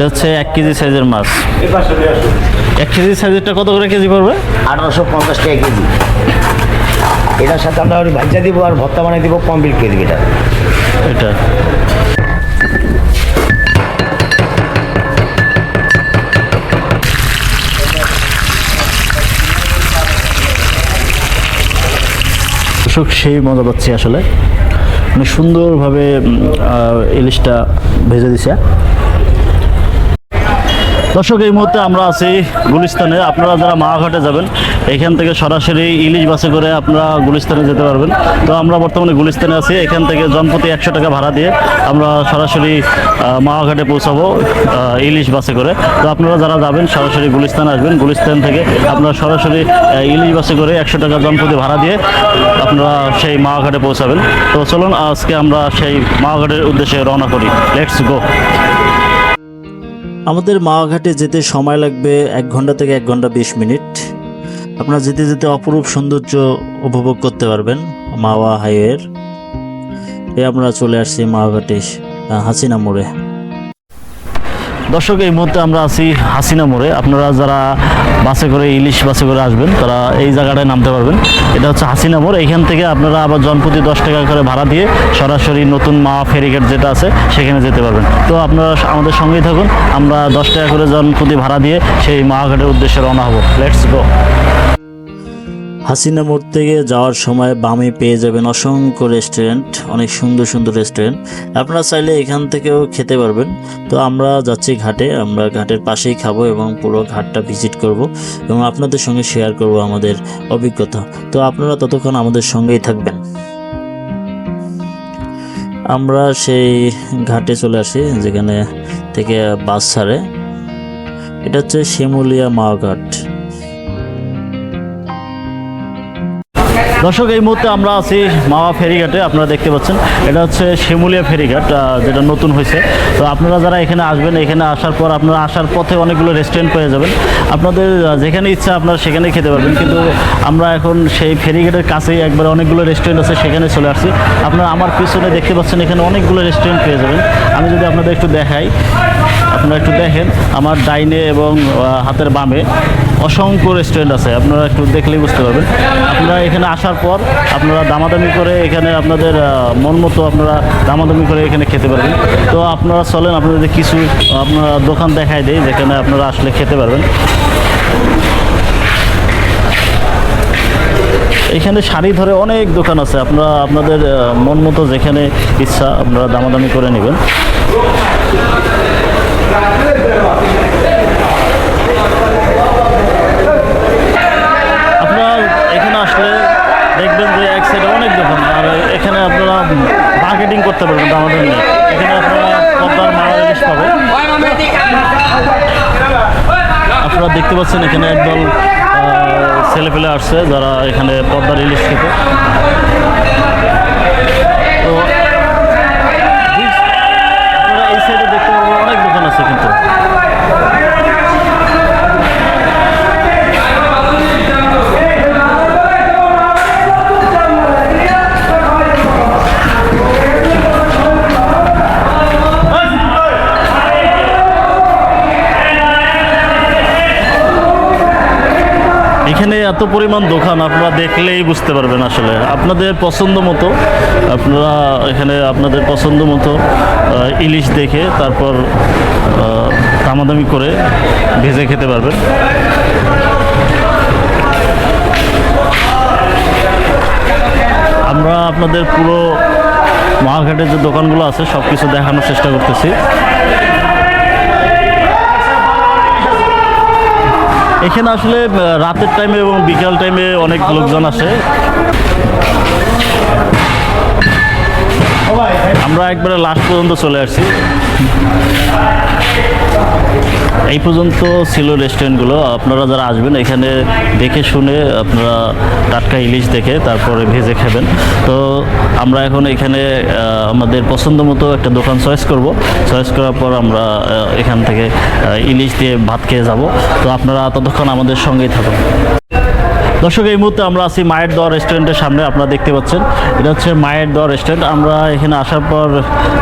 এটা হচ্ছে এক কেজি সাইজের মাছ। এক কেজি সাইজেরটা কত করে কেজি পড়বে? আঠারোশো পঞ্চাশ টাকা কেজি। এটার সাথে আমরা ভাজা দিব আর ভর্তা বানিয়ে দিব কমপ্লিট কেজি এটা। এটা। দর্শক সেই মজা পাচ্ছি আসলে। মানে সুন্দরভাবে ইলিশটা ভেজে দিছে। দর্শক এই মুহূর্তে আমরা আছি গুলিস্তানে। আপনারা যারা মাঘাটে যাবেন এখান থেকে সরাসরি ইলিশ বাসে করে আপনারা গুলিস্তানে যেতে পারবেন। তো আমরা বর্তমানে গুলিস্তানে আছি। এখান থেকে জনপ্রতি একশো টাকা ভাড়া দিয়ে আমরা সরাসরি আহ, মাঘাটে পৌঁছাবো ইলিশ বাসে করে। তো আপনারা যারা যাবেন সরাসরি গুলিস্তানে আসবেন। গুলিস্তান থেকে আপনারা সরাসরি ইলিশ বাসে করে একশো টাকা জনপ্রতি ভাড়া দিয়ে আপনারা সেই মাঘাটে পৌঁছাবেন। তো চলুন আজকে আমরা সেই মাঘাটের উদ্দেশ্যে রওনা করি। লেটস গো আমাদের মাওয়াঘাটে যেতে সময় লাগবে এক ঘণ্টা থেকে এক ঘণ্টা বিশ মিনিট। আপনারা যেতে যেতে অপরূপ সৌন্দর্য উপভোগ করতে পারবেন মাওয়া হাইওয়ের। এ আমরা চলে আসছি মাওয়াঘাটে হাসিনা মোড়ে। দর্শক, এই মুহূর্তে আমরা আছি হাসিনা মোড়ে। আপনারা যারা বাসে করে, ইলিশ বাসে করে আসবেন, তারা এই জায়গাটায় নামতে পারবেন। এটা হচ্ছে হাসিনা মোড়। এখান থেকে আপনারা আবার জনপ্রতি দশ টাকা করে ভাড়া দিয়ে সরাসরি নতুন মা ফেরিঘাট যেটা আছে, সেখানে যেতে পারবেন। তো আপনারা আমাদের সঙ্গেই থাকুন। আমরা দশ টাকা করে জনপ্রতি ভাড়া দিয়ে সেই মাঘাটের উদ্দেশ্যে রওনা হব। লেটস গো হাসিনা মোড় থেকে যাওয়ার সময় বামে পেয়ে যাবেন অসংখ্য রেস্টুরেন্ট অনেক সুন্দর সুন্দর রেস্টুরেন্ট আপনারা চাইলে এখান থেকেও খেতে পারবেন। তো আমরা যাচ্ছি ঘাটে, আমরা ঘাটের পাশেই খাব এবং পুরো ঘাটটা ভিজিট করব এবং আপনাদের সঙ্গে শেয়ার করব আমাদের অভিজ্ঞতা। তো আপনারা ততক্ষণ আমাদের সঙ্গেই থাকবেন। আমরা সেই ঘাটে চলে আসি, যেখানে থেকে বাস ছাড়ে। এটা হচ্ছে শিমুলিয়া মাওয়া দর্শক, এই মুহূর্তে আমরা আছি মাওয়া ফেরিঘাটে, আপনারা দেখতে পাচ্ছেন। এটা হচ্ছে শিমুলিয়া ফেরিঘাট যেটা নতুন হয়েছে। তো আপনারা যারা এখানে আসবেন, এখানে আসার পর আপনারা আসার পথে অনেকগুলো রেস্টুরেন্ট পেয়ে যাবেন। আপনাদের যেখানে ইচ্ছা আপনারা সেখানে খেতে পারবেন। কিন্তু আমরা এখন সেই ফেরিঘাটের কাছেই একবার অনেকগুলো রেস্টুরেন্ট আছে, সেখানে চলে আসছি। আপনারা আমার পিছনে দেখতে পাচ্ছেন, এখানে অনেকগুলো রেস্টুরেন্ট পেয়ে যাবেন। আমি যদি আপনাদের একটু দেখাই। আপনারা একটু দেখেন, আমার ডাইনে এবং হাতের বামে অসংখ্য রেস্টুরেন্ট আছে, আপনারা একটু দেখলেই বুঝতে পারবেন। আপনারা এখানে আসার পর আপনারা দামাদামি করে এখানে আপনাদের মন মতো আপনারা দামাদামি করে এখানে খেতে পারবেন। তো আপনারা চলেন আপনাদের কিছু, আপনারা দোকান দেখাই দেয় যেখানে আপনারা আসলে খেতে পারবেন। এখানে শাড়ি ধরে অনেক দোকান আছে, আপনারা, আপনাদের মন মতো যেখানে ইচ্ছা আপনারা দামাদামি করে নেবেন আপনারা এখানে আসলে দেখবেন যে এক সাইডে অনেক দোকান আর এখানে আপনারা মার্কেটিং করতে পারবেন দামাদামি নিয়ে এখানে আপনারা পদ্মার মারা জিনিস পাবেন। আপনারা দেখতে পাচ্ছেন এখানে একদল ছেলে পেলে আসছে যারা এখানে পদ্মার ইলিশ খেতে। তো এই সাইডে দেখতে পাবেন অনেক দোকান আছে কিন্তু। এত পরিমাণ দোকান আপনারা দেখলেই বুঝতে পারবেন আসলে। আপনাদের পছন্দ মতো, আপনারা এখানে আপনাদের পছন্দ মতো ইলিশ দেখে তারপর দামাদামি করে ভেজে খেতে পারবেন। আমরা আপনাদের পুরো মহাঘাটের যে দোকানগুলো আছে সব কিছু দেখানোর চেষ্টা করতেছি। এখানে আসলে রাতের টাইমে এবং বিকাল টাইমে অনেক লোকজন আসে। আমরা একবারে লাস্ট পর্যন্ত চলে আসছি। এই পর্যন্ত ছিল রেস্টুরেন্টগুলো আপনারা যারা আসবেন এখানে দেখে শুনে আপনারা টাটকা ইলিশ দেখে তারপরে ভেজে খাবেন। তো আমরা এখন এখানে আমাদের পছন্দ মতো একটা দোকান চয়েস করব। চয়েস করার পর আমরা এখান থেকে ইলিশ দিয়ে ভাত খেয়ে যাব। তো আপনারা ততক্ষণ আমাদের সঙ্গেই থাকুন। দর্শক এই মুহূর্তে আমরা আছি মায়ের দোয়া রেস্টুরেন্টের সামনে আপনারা দেখতে পাচ্ছেন। এটা হচ্ছে মায়ের দোয়া রেস্টুরেন্ট। আমরা এখানে আসার পর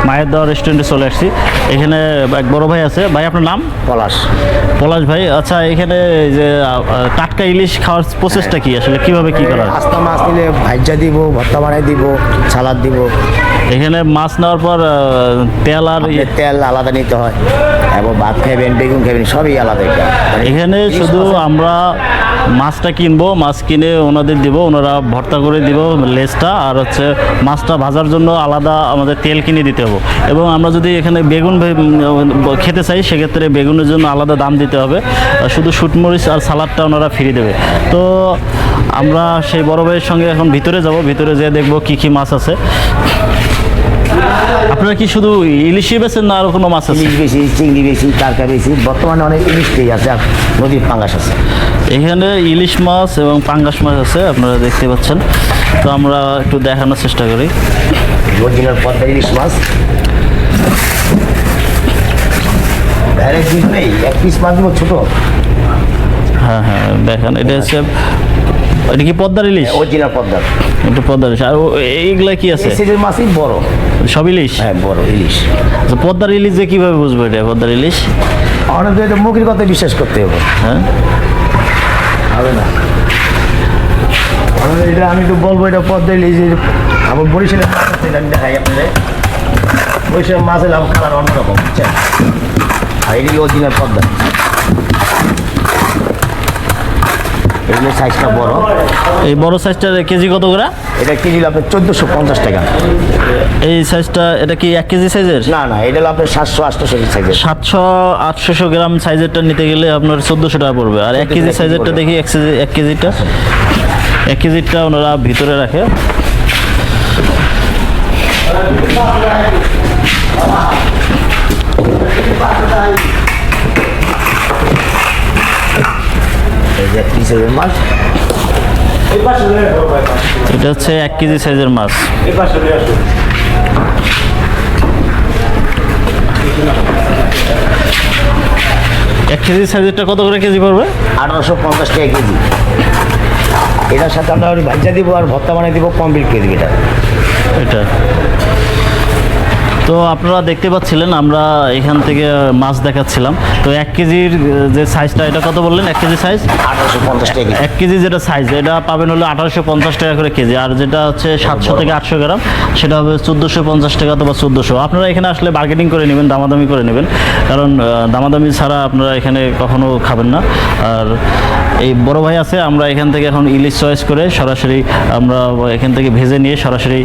মায়ের দোয়া রেস্টুরেন্টে চলে আসছি। এখানে এক বড় ভাই আছে। ভাই আপনার নাম? পলাশ। পলাশ ভাই আচ্ছা এখানে যে টাটকা ইলিশ খাওয়ার প্রসেসটা কি? আসলে কীভাবে কি করা হয়? আস্তা মাছ নিলে ভাজ্যা দিব ভর্তা বানাই দিব সালাদ দিব। এখানে মাছ নেওয়ার পর তেল আর তেল আলাদা নিতে হয় এবং ভাত খাবেন বেগুন খাবেন সবই আলাদা মানে এখানে শুধু আমরা মাছটা কিনবো মাছ কিনে ওনাদের দিব ওনারা ভর্তা করে দিব লেজটা আর হচ্ছে মাছটা ভাজার জন্য আলাদা আমাদের তেল কিনে দিতে হবে। এবং আমরা যদি এখানে বেগুন খেতে চাই সেক্ষেত্রে বেগুনের জন্য আলাদা দাম দিতে হবে। শুধু শুটমরিচ আর সালাদটা ওনারা ফ্রি দেবে। তো আমরা সেই বড় ভাইয়ের সঙ্গে এখন ভিতরে যাব ভিতরে যেয়ে দেখব কি কি মাছ আছে। আপনারা কি শুধু ইলিশই বেছেন না আরও কোনো মাছ আছে? ইলিশ বেশি চিংড়ি বেশি টারকা বেশি বর্তমানে অনেক ইলিশ পেয়ে আছে আর নদীর পাঙ্গাস আছে। এখানে ইলিশ মাছ এবং পাঙ্গাস মাছ আছে আপনারা দেখতে পাচ্ছেন। তো আমরা একটু দেখানোর চেষ্টা করি। অরিজিনাল পদ্মা ইলিশ মাছ। ভ্যারেক পিস নেই এক পিস মাছ ছোটো। হ্যাঁ হ্যাঁ দেখেন এটা হচ্ছে এটা কি পদ্মার ইলিশ? অরিজিনাল পদ্মার। এটা পদ্মার ইলিশ। আর এইগুলা কি আছে? এই মাছই বড়। সব ইলিশ? হ্যাঁ বড় ইলিশ। আচ্ছা, পদ্মার ইলিশ যে কীভাবে বুঝব এটা পদ্মার ইলিশ? আমাদের তো এটা মুখের কথা বিশ্বাস করতে হবে। হ্যাঁ? হবে না। এটা আমি তো বলব এটা পদ্মা ইলিশ আমার বরিশালের মাছ আছে, এটা আমি দেখাই আপনাদের। বরিশালের মাছের লাভ কালার অন্যরকম বুঝছেন? আর এটি অরিজিনাল পদ্মা এগুলো সাইজটা বড়। এই বড় সাইজটার কেজি কত করে? এটা কেজি আপনার চোদ্দোশো পঞ্চাশ টাকা। এই সাইজটা এটা কি এক কেজি সাইজের? না না এটা হলো আপনার সাতশো আটশোশো সাইজের। সাতশো আটশোশো গ্রাম সাইজেরটা নিতে গেলে আপনার চোদ্দোশো টাকা পড়বে। আর এক কেজি সাইজেরটা দেখি এক কেজি এক কেজিটা। এক কেজিটা ওনারা ভিতরে রাখে। এই যে একটি সাইজের মাছ। এটা হচ্ছে এক কেজি সাইজের মাছ। এক কেজি সাইজেরটা কত করে কেজি পড়বে? আঠারোশো পঞ্চাশ টাকা কেজি। এটার সাথে আমরা ভাজা দিব আর ভর্তা বানিয়ে দিব কমপ্লিট করে দিবি এটা। এটা। তো আপনারা দেখতে পাচ্ছিলেন আমরা এখান থেকে মাছ দেখাচ্ছিলাম। তো এক কেজির যে সাইজটা এটা কত বললেন? এক কেজি সাইজ আঠারোশো পঞ্চাশ টাকা এক কেজি যেটা সাইজ এটা পাবেন হলো আঠারোশো পঞ্চাশ টাকা করে কেজি। আর যেটা হচ্ছে সাতশো থেকে আটশো গ্রাম সেটা হবে চোদ্দোশো পঞ্চাশ টাকা অথবা চোদ্দোশো। আপনারা এখানে আসলে বার্গেনিং করে নেবেন দামাদামি করে নেবেন। কারণ দামাদামি ছাড়া আপনারা এখানে কখনো খাবেন না। আর এই বড় ভাই আছে আমরা এখান থেকে এখন ইলিশ চয়েস করে সরাসরি আমরা এখান থেকে ভেজে নিয়ে সরাসরি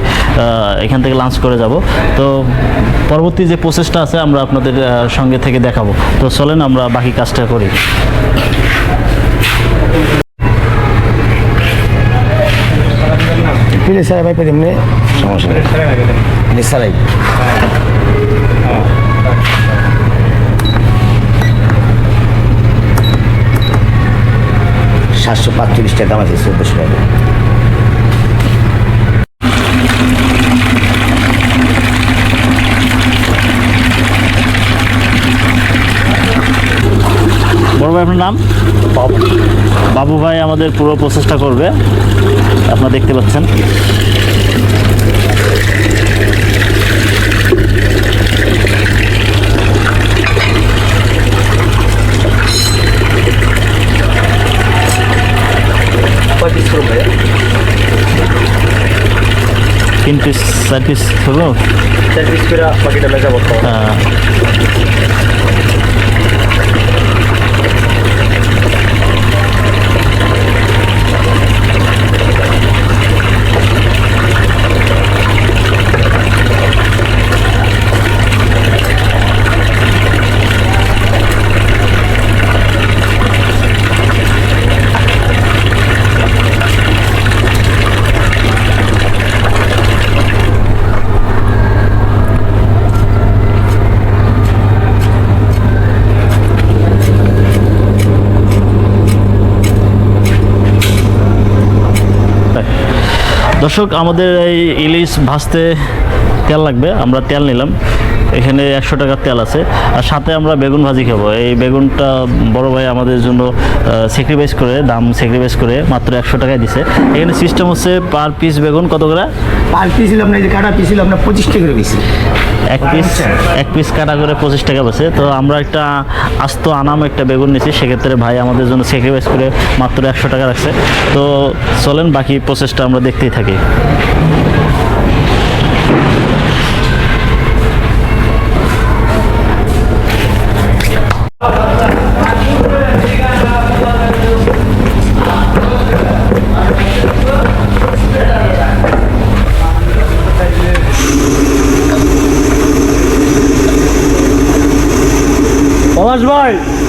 এখান থেকে লাঞ্চ করে যাব। তো পরবর্তী যে প্রসেসটা আছে আমরা আপনাদের সঙ্গে থেকে দেখাবো। তো চলেন আমরা বাকি কাজটা করি। ভাই সমস্যা নেই। সাতশো পাঁচচল্লিশ টাকা দাম আছে চোদ্দোশো টাকা। আপনার নাম? বাবু। ভাই আমাদের পুরো প্রসেসটা করবে। আপনারা দেখতে পাচ্ছেন। তিন পিস চার পিস হলো? হ্যাঁ। দর্শক আমাদের এই ইলিশ ভাজতে তেল লাগবে আমরা তেল নিলাম। এখানে একশো টাকার তেল আছে। আর সাথে আমরা বেগুন ভাজি খাব। এই বেগুনটা বড় ভাই আমাদের জন্য স্যাক্রিফাইস করে দাম স্যাক্রিফাইস করে মাত্র একশো টাকায় দিছে। এখানে সিস্টেম হচ্ছে পার পিস বেগুন কত করে? পার পিস ছিল আপনার কাটা পিস ছিল আপনার পঁচিশ টাকা করে বেশি এক পিস এক পিস কাটা করে পঁচিশ টাকা বেছে তো আমরা একটা আস্ত আনাম একটা বেগুন নিয়েছি সেক্ষেত্রে ভাই আমাদের জন্য স্যাক্রিফাইস করে মাত্র একশো টাকা রাখছে। তো চলেন বাকি প্রসেসটা আমরা দেখতেই থাকি। পলাশ ভাই।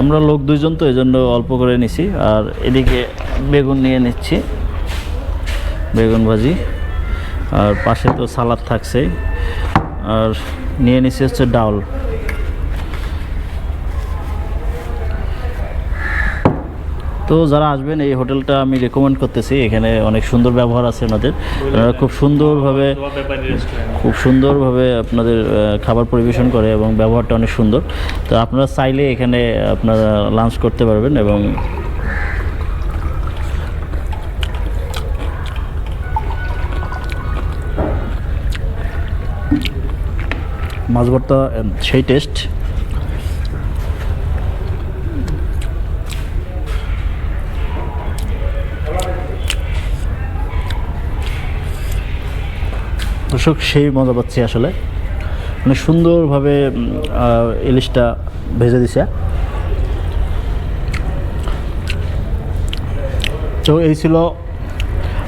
আমরা লোক দুইজন তো এই জন্য অল্প করে নিছি। আর এদিকে বেগুন নিয়ে নিচ্ছি, বেগুন ভাজি। আর পাশে তো সালাদ থাকছেই। আর নিয়ে নিচ্ছি হচ্ছে ডাউল। তো যারা আসবেন, এই হোটেলটা আমি রেকমেন্ড করতেছি। এখানে অনেক সুন্দর ব্যবহার আছে ওনাদের ওনারা খুব সুন্দরভাবে খুব সুন্দরভাবে আপনাদের খাবার পরিবেশন করে এবং ব্যবহারটা অনেক সুন্দর। তো আপনারা চাইলে এখানে আপনারা লাঞ্চ করতে পারবেন এবং মাছ ভর্তা, সেই টেস্ট দর্শক, সেই মজা পাচ্ছি আসলে। মানে সুন্দরভাবে ইলিশটা ভেজে দিছে। তো এই ছিল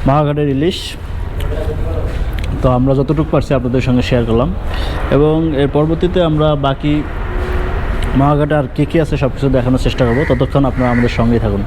মহাঘাটের ইলিশ। তো আমরা যতটুকু পারছি আপনাদের সঙ্গে শেয়ার করলাম। এবং এর পরবর্তীতে আমরা বাকি মহাঘাটে আর কী কী আছে সব কিছু দেখানোর চেষ্টা করব। ততক্ষণ আপনারা আমাদের সঙ্গেই থাকুন।